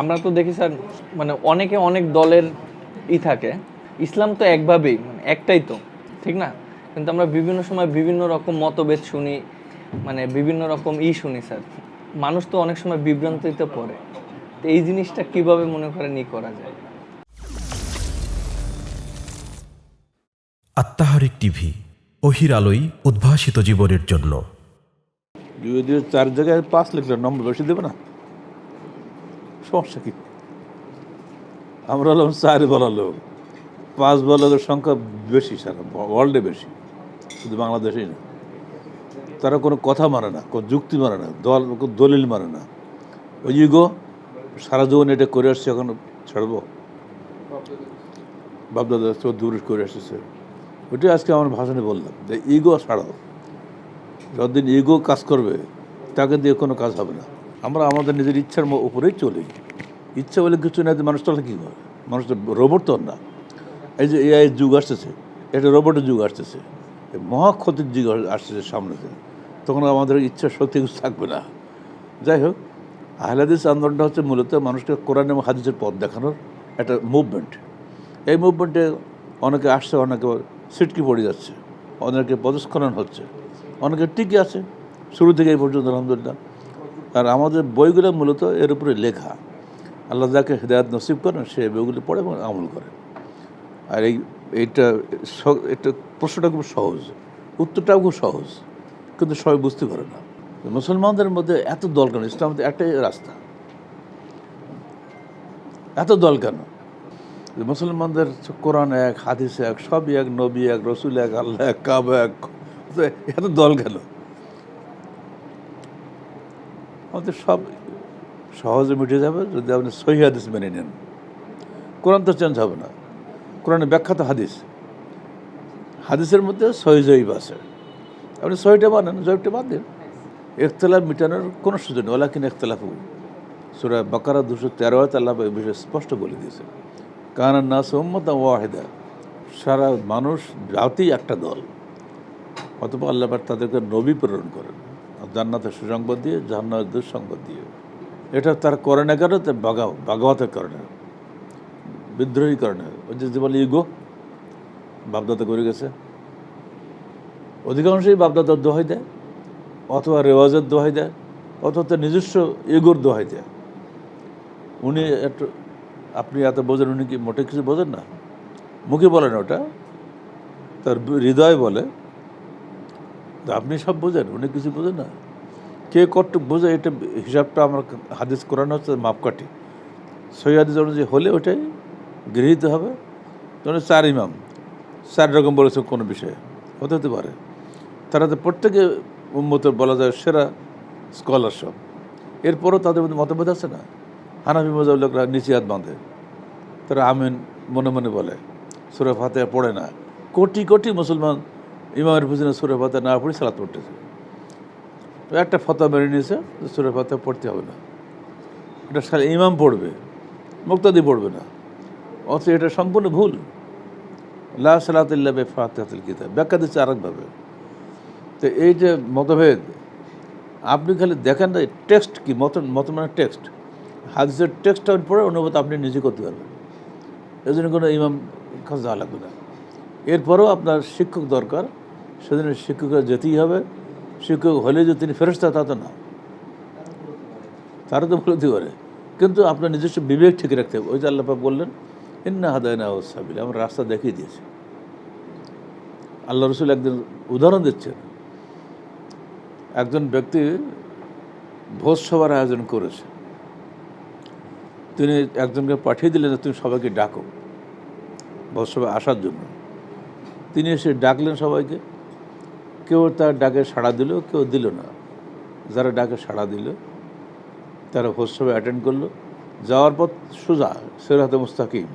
আমরা তো দেখি স্যার মানে অনেকে অনেক দলের ই থাকে। ইসলাম তো একভাবেই মানে একটাই তো ঠিক না? কিন্তু আমরা বিভিন্ন সময় বিভিন্ন রকম মতভেদ শুনি মানে বিভিন্ন রকম ই শুনি স্যার। মানুষ তো অনেক সময় বিভ্রান্তিতে পড়ে। তো এই জিনিসটা কীভাবে মনে করেন ই করা যায়? আত্মাহারিক টিভি অহির আলোই উদ্ভাসিত জীবনের জন্য। যদি চার জায়গায় পাঁচ লিখলে নম্বর বেশি দেবে না? সমস্যা কি? আমরা হলাম চার বলা লোক। পাঁচ বলা সংখ্যা বেশি সারা ওয়ার্ল্ডে বেশি। শুধু বাংলাদেশেই না। তারা কোনো কথা মানে না, কোনো যুক্তি মানে না, দল দলিল মানে না। ওই ইগো সারা জীবন এটা করে আসছে, এখন ছাড়বো? বাপদাদা চৌধুরী করে আসছে ওইটাই আজকে আমার ভাষণে বললাম, যে ইগো ছাড়াও, যতদিন ইগো কাজ করবে, তাকে দিয়ে কোনো কাজ হবে না। আমরা আমাদের নিজের ইচ্ছার উপরেই চলি ইচ্ছা বলে কিছু না মানুষ চলে কী করে? মানুষ তো রোবট তো না। এই যে এআই যুগ আসতেছে, এটা রোবটের যুগ আসতেছে। মহা ক্ষতির যুগ আসতেছে সামনেতে তখন আমাদের ইচ্ছা শক্তি কিছু থাকবে না। যাই হোক, আহলাদিস আন্দোলনটা হচ্ছে মূলত মানুষকে কোরআন এবং হাদিসের পথ দেখানোর একটা মুভমেন্ট এই মুভমেন্টে অনেকে আসছে, অনেকে সিটকি পড়ে যাচ্ছে, অনেকে পদস্খলন হচ্ছে, অনেকে টিকে আছে। শুরু থেকে এই পর্যন্ত, আলহামদুলিল্লাহ। আর আমাদের বইগুলো মূলত এর উপরে লেখা। আল্লাহ যাকে হৃদায়ত নসিব করেন, সে বইগুলো পড়ে এবং আমল করে। আর এই, এইটা এটা প্রশ্নটা খুব সহজ। উত্তরটাও খুব সহজ, কিন্তু সবাই বুঝতে পারে না। মুসলমানদের মধ্যে এত দল কেন? ইসলামের একটাই রাস্তা। এত দল কেন? মুসলমানদের কোরআন এক, হাদিস এক, সবই এক, নবী এক, রসুল এক, আল্লাহ এক, কাব এক, এত দল গেল আমাদের সব সহজে মিটে যাবে যদি আপনি সহি হাদিস মেনে নেন। কোরআন তো চেঞ্জ হবে না। কোরআনে ব্যাখ্যাত হাদিস। হাদিসের মধ্যে সহি জয়ীব আছে। আপনি সহিটা মানেন, জয়ীবটা বাদ দিন। ইখতলাফ মিটানোর কোনো সুযোগ নেই। ওলা কিনা ইখতলাফ। সুরা বাকারা দুশো তেরো আল্লাহ এই বিষয়ে স্পষ্ট বলে দিয়েছে। কানার নাস উম্মত ওয়াহেদা। সারা মানুষ জাতি একটা দল। অথবা আল্লাহ তাদেরকে নবী প্রেরণ করেন। জান্নাতের সুসংবাদ দিয়ে জান্নাতের দুঃসংবাদ দিয়ে। এটা তার করে না কেন? তার বাগা বাগাওয়াতের কারণে বিদ্রোহী কারণে ওই যে বলে ইগো বাপদাদা করে গেছে। অধিকাংশই বাপদাদার দোহাই দেয়, অথবা রেওয়াজের দোহাই দেয়, অথবা তার নিজস্ব ইগোর দোহাই দেয়। উনি একটু, আপনি এত বোঝেন, উনি কি মোটে কিছু বোঝেন না? মুখে বলেন ওটা। তার হৃদয় বলে আপনি সব বোঝেন, উনি কিছু বোঝেন না। কে কটুক বোঝে, এটা হিসাবটা আমার হাদিস কোরআন হচ্ছে মাপকাঠি। সই হাদিস অনুযায়ী হলে ওটাই গৃহীত হবে। তখন চার ইমাম, চার রকম বলেছে কোনো বিষয়ে, হতে হতে পারে। তারা তো প্রত্যেকে উন্মত বলা যায় সেরা স্কলার সব। এরপরও তাদের মধ্যে মতভেদ আছে না? হানাফি মজাব লোকরা নিচে হাত বাঁধে। তারা আমিন মনে মনে বলে, সুরে ফাতে পড়ে না। কোটি কোটি মুসলমান ইমামের পিছনে সুরে ফাতে না পড়ে সালাত পড়তেছে। একটা ফতা মেরে নিয়েছে সুরে ফাতে পড়তে হবে না। এটা সারা ইমাম পড়বে, মুক্তাদি পড়বে না। অথচ এটা সম্পূর্ণ ভুল। লা সালাতিল্লা বে ফাতেহাতুল কিতাব। ব্যাখ্যা দিচ্ছে আরেকভাবে। তো এই যে মতভেদ, আপনি খালি দেখেন না, টেক্সট কি? মত মত মানে টেক্সট। হাদিসের টেক্সটটা পড়ে অনুভূত আপনি নিজে করতে পারবেন। এই জন্য কোনো ইমাম কাছে যাওয়া লাগবে না। এরপরেও আপনার শিক্ষক দরকার। সেদিন শিক্ষকের যেতেই হবে। শিক্ষক হলে যে তিনি ফেরস্তা তা তো না। তারা তো বলতে পারে। কিন্তু আপনার নিজস্ব বিবেক ঠিক রাখতে হবে। ওই যে আল্লাপা বললেন, ইন্না হাদায়না ওসাবিল আমরা রাস্তা দেখিয়ে দিয়েছি। আল্লাহ রসুল একদিন উদাহরণ দিচ্ছেন। একজন ব্যক্তি ভোজ সভার আয়োজন করেছে। তিনি একজনকে পাঠিয়ে দিলেন তুমি সবাইকে ডাকো ভোজ সভায় আসার জন্য। তিনি এসে ডাকলেন সবাইকে। কেউ তার ডাকে সাড়া দিল, কেউ দিল না। যারা ডাকে সাড়া দিল, তারা সভায় অ্যাটেন্ড করল। যাওয়ার পর সোজা, সেরাতে মুস্তাকিম।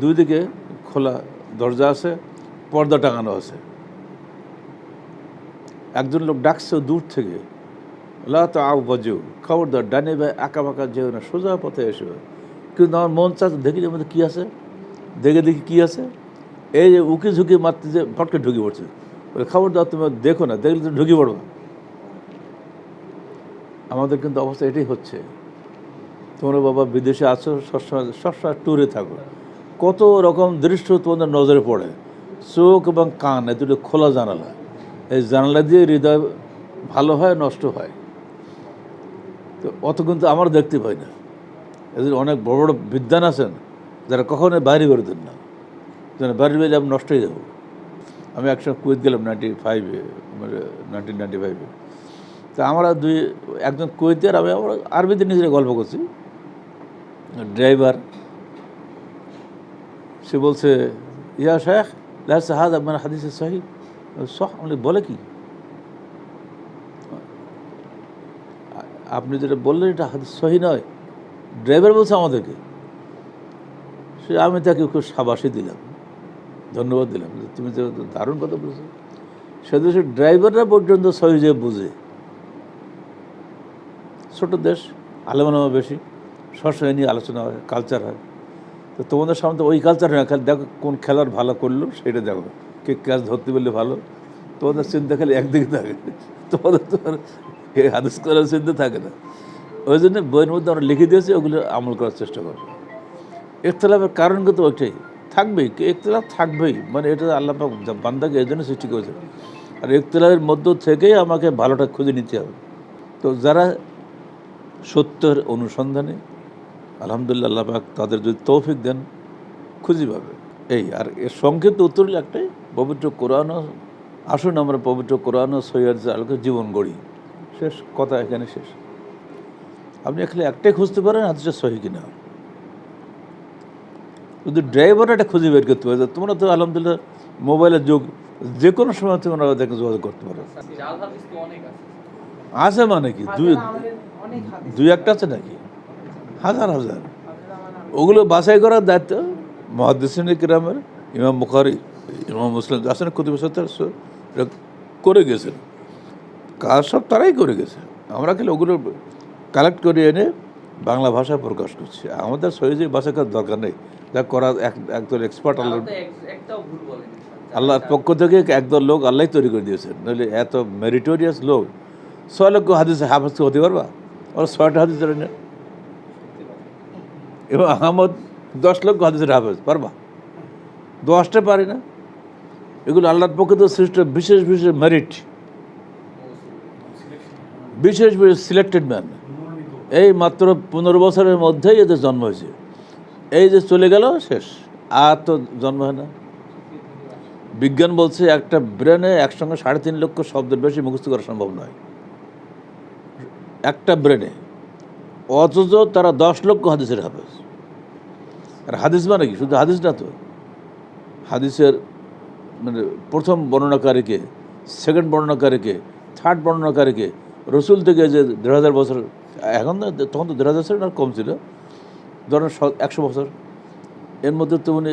দুই দিকে খোলা দরজা আছে, পর্দা টাঙানো আছে। একজন লোক ডাকছে দূর থেকে। লা তো আও বাজু খবরদার, ডানে ভাই আঁকা বাঁকা যেও না, সোজা পথে এসো। কিন্তু আমার মন চাচ্ছে দেখি মধ্যে কী আছে। দেখে দেখি কী আছে। এই যে উকি ঝুঁকি মারতে যে ফটকে ঢুকে পড়ছে। বলে, খবরদার, তুমি দেখো না, দেখলে তুমি ঢুকে পড়বে। আমাদের কিন্তু অবস্থা এটাই হচ্ছে। তোমরা বাবা বিদেশে আছো, সবসময় সবসময় ট্যুরে থাকো। কত রকম দৃশ্য তোমাদের নজরে পড়ে। চোখ এবং কান এ দুটো খোলা জানালা। এই জানালা দিয়ে হৃদয় ভালো হয়, নষ্ট হয়। তো অত কিন্তু আমার দেখতে পাই না। এদের অনেক বড় বড় বিদ্যান আছেন, যারা কখনো বাইরে বেরোতেন না। যেন বাইরে বেরিয়ে আমি নষ্ট হয়ে যাব। আমি একসময় কুয়েত গেলাম নাইনটি ফাইভে মানে নাইনটিন নাইনটি ফাইভে তা আমরা দুই, একজন কুয়েতে আর আমি আমরা আরবিতে নিজেরা গল্প করছি। ড্রাইভার, সে বলছে, ইয়া শেখ লাস হাজ আপনার হাদিসে সহি সহ, আমি বলে কি? আপনি যেটা বললেন, এটা হাদিস সহি নয়। ড্রাইভার বলছে আমাদেরকে। সে আমি তাকে খুব সাবাসী দিলাম। ধন্যবাদ দিলাম তুমি যে দারুণ কথা বলেছ। সে দেশের ড্রাইভাররা পর্যন্ত সহজে বুঝে। ছোট দেশ, আলেমানামা বেশি সবসময় নিয়ে আলোচনা হয় কালচার হয়। তো তোমাদের সামনে ওই কালচার হয় খালি দেখো কোন খেলার ভালো করল, সেটা দেখো। কে ক্যাচ ধরতে পারলে ভালো। তোমাদের চিন্তা খালি একদিকে থাকে। তোমাদের তো আর এই হাদিস করার চিন্তা থাকে না। ওই জন্য বইয়ের মধ্যে আমরা লিখে দিয়েছি, ওগুলো আমল করার চেষ্টা করব। ইখতলাফের কারণ কিন্তু ওইটাই। থাকবেই ইখতলাফ থাকবেই। মানে এটা আল্লাহ বান্দাকে এই জন্য সৃষ্টি করেছে আর ইখতলাফের মধ্য থেকেই আমাকে ভালোটা খুঁজে নিতে হবে। তো যারা সত্যের অনুসন্ধানে, আলহামদুলিল্লাহ আল্লাহ পাক তাদের যদি তৌফিক দেন, খুঁজে পাবে। এই, আর এর সংক্ষিপ্ত উত্তর হলো একটাই, পবিত্র কোরআনও আসুন আমরা পবিত্র কোরআন ও সৈয়াদ আলোকে জীবন গড়ি। শেষ, কথা এখানে শেষ। আপনি এখানে একটাই খুঁজতে পারেন, হাদিসটা সহি কিনা। যদি ড্রাইভার একটা খুঁজে বের করতে পারে তোমরা তো আলহামদুলিল্লাহ মোবাইলের যুগ যে কোনো সময় তোমরা ওদেরকে যোগাযোগ করতে পারো। আছে মানে কি? দুই দুই একটা আছে নাকি? হাজার হাজার। ওগুলো বাছাই করার দায়িত্ব মহাদিসিন কিরামের ইমাম বুখারি ইমাম মুসলিম আসেন কুতুব করে গেছেন। কাজ সব তারাই করে গেছে। আমরা খালি ওগুলো কালেক্ট করে এনে বাংলা ভাষায় প্রকাশ করছি। আমাদের সহজে ভাষা কাজ দরকার নেই। যা করা এক একদল এক্সপার্ট আল্লাহ আল্লাহর পক্ষ থেকে একদল লোক আল্লাহ তৈরি করে দিয়েছেন। নইলে এত মেরিটোরিয়াস লোক ছয় লক্ষ হাদিস হাফেজ হতে পারবা? ওরা ছয়টা হাদিস ধরে নেন এবং আহমদ দশ লক্ষ হাদিসের হাফেজ পারবা? দশটা পারি না। এগুলো আল্লাহর পক্ষে তো সৃষ্ট বিশেষ বিশেষ মেরিট বিশেষ বিশেষ সিলেক্টেড ম্যান এই মাত্র পনেরো বছরের মধ্যেই এদের জন্ম হয়েছে। এই যে চলে গেল, শেষ। আর তো জন্ম হয় না। বিজ্ঞান বলছে একটা ব্রেনে একসঙ্গে সাড়ে তিন লক্ষ শব্দের বেশি মুখস্থ করা সম্ভব নয়। একটা ব্রেনে অথচ তারা দশ লক্ষ হাদিসের হাফেজ। আর হাদিস মানে কি? শুধু হাদিস না তো। হাদিসের মানে প্রথম বর্ণনাকারীকে সেকেন্ড বর্ণনাকারীকে থার্ড বর্ণনাকারীকে, রসুল থেকে যে দেড় হাজার বছর এখন তখন তো দেড় হাজার আর কম ছিল। ধরেন একশো বছর। এর মধ্যে তো উনি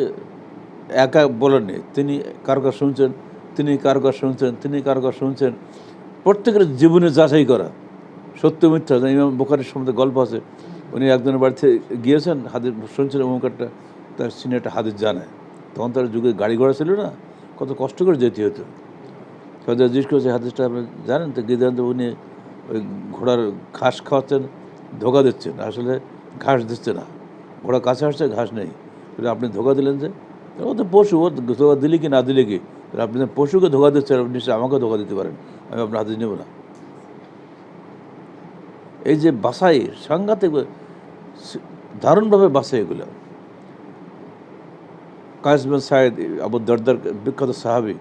একা বলেননি, তিনি কার কার শুনছেন, তিনি কার কার শুনছেন, তিনি কার কার শুনছেন। প্রত্যেকের জীবনে যাচাই করা, সত্য মিথ্যা। ইমাম বোখারির সম্বন্ধে গল্প আছে, উনি একজনের বাড়িতে গিয়েছেন, হাদিস শুনছেন অমুক একটা তার সিনে একটা হাদিস জানায় তখন তার যুগে গাড়ি ঘোড়া ছিল না, কত কষ্ট করে যেতে হতো। কাজে জিজ্ঞেস করেছে হাদিসটা আপনি জানেন, তো গিয়ে উনি ওই ঘোড়ার ঘাস খাওয়াচ্ছেন, ধোকা দিচ্ছেন। আসলে ঘাস দিচ্ছে না। ঘোড়া কাছে আসছে, ঘাস নেই। তাহলে আপনি ধোকা দিলেন যে? ও তো পশু, ও ধোকা দিলে কি না দিলে কি? তাহলে আপনি পশুকে ধোকা দিচ্ছেন, আপনি নিশ্চয়ই আমাকে ধোকা দিতে পারেন। আমি আপনার হাতে নেব না। এই যে বাসাই সাংঘাতিক দারুণভাবে বাসাই এগুলো। কাজমেন সাহেদ আবু দরদার বিখ্যাত সাহাবি,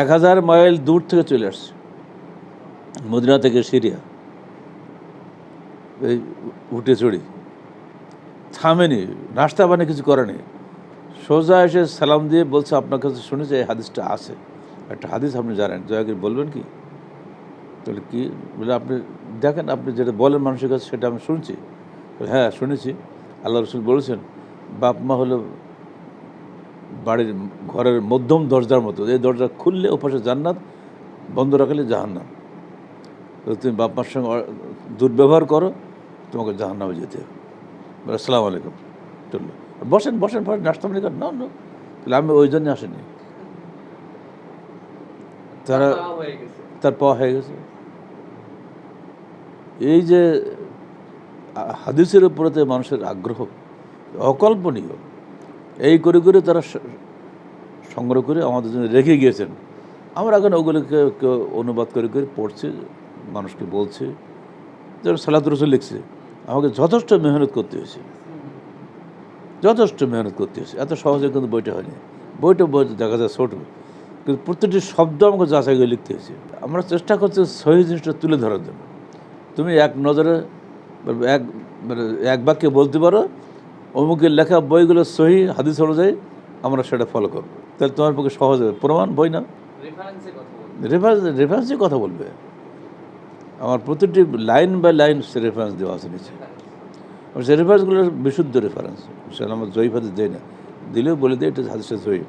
এক হাজার মাইল দূর থেকে চলে আসছে। মদিনা থেকে সিরিয়া, এই উঠে চড়ি থামেনি, নাস্তা বানে কিছু করেনি। সোজা এসে সালাম দিয়ে বলছে, আপনার কাছে শুনেছি এই হাদিসটা আছে। একটা হাদিস আপনি জানেন, দয়া করে বলবেন কি? তাহলে কি, বলে আপনি দেখেন, আপনি যেটা বলেন মানুষের কাছে, সেটা আমি শুনছি। হ্যাঁ শুনেছি। আল্লাহ রসুল বলেছেন, বাপ মা হলো বাড়ির ঘরের মধ্যম দরজার মতো। এই দরজা খুললে ওপাশে জান্নাত, বন্ধ রাখলে জাহান্নাম তো তুমি বাপ মার সঙ্গে দুর্ব্যবহার করো তোমাকে জাহান্নামে যেতে হবে। বলে আসসালামু আলাইকুম। চলল। বসেন বসেন বসেন নাস্তা করেন। না না। তাহলে আমি ওই জন্যে আসিনি। তারা তার পাওয়া হয়ে গেছে। এই যে হাদিসের উপরেতে মানুষের আগ্রহ অকল্পনীয় এই করে করে তারা সংগ্রহ করে আমাদের জন্য রেখে গিয়েছেন। আমরা এখন ওগুলোকে কেউ অনুবাদ করে করে পড়ছি? মানুষকে বলছে যেমন সালাত রসুল লিখছে আমাকে যথেষ্ট মেহনত করতে হয়েছে। যথেষ্ট মেহনত করতে হয়েছে। এত সহজে কিন্তু বইটা হয়নি। বইটা বই দেখা যায় ছোট কিন্তু প্রত্যেকটি শব্দ আমাকে যাচাই করে লিখতে হয়েছে। আমরা চেষ্টা করছি সহি জিনিসটা তুলে ধরার জন্য। তুমি এক নজরে এক মানে এক বাক্যে বলতে পারো অমুকের লেখা বইগুলো সহি হাদিস অনুযায়ী আমরা সেটা ফলো করব। তাহলে তোমার পক্ষে সহজ হবে। প্রমাণ বই না। রেফারেন্সে কথা বলবে। আমার প্রতিটি লাইন বাই লাইন রেফারেন্স দেওয়া আছে নিচে। সে রেফারেন্সগুলো বিশুদ্ধ রেফারেন্স সেটা আমার জয়ীফ হাদিস দেয় না। দিলেও বলে দেয়, এটা হাদিসটা জয়ীফ।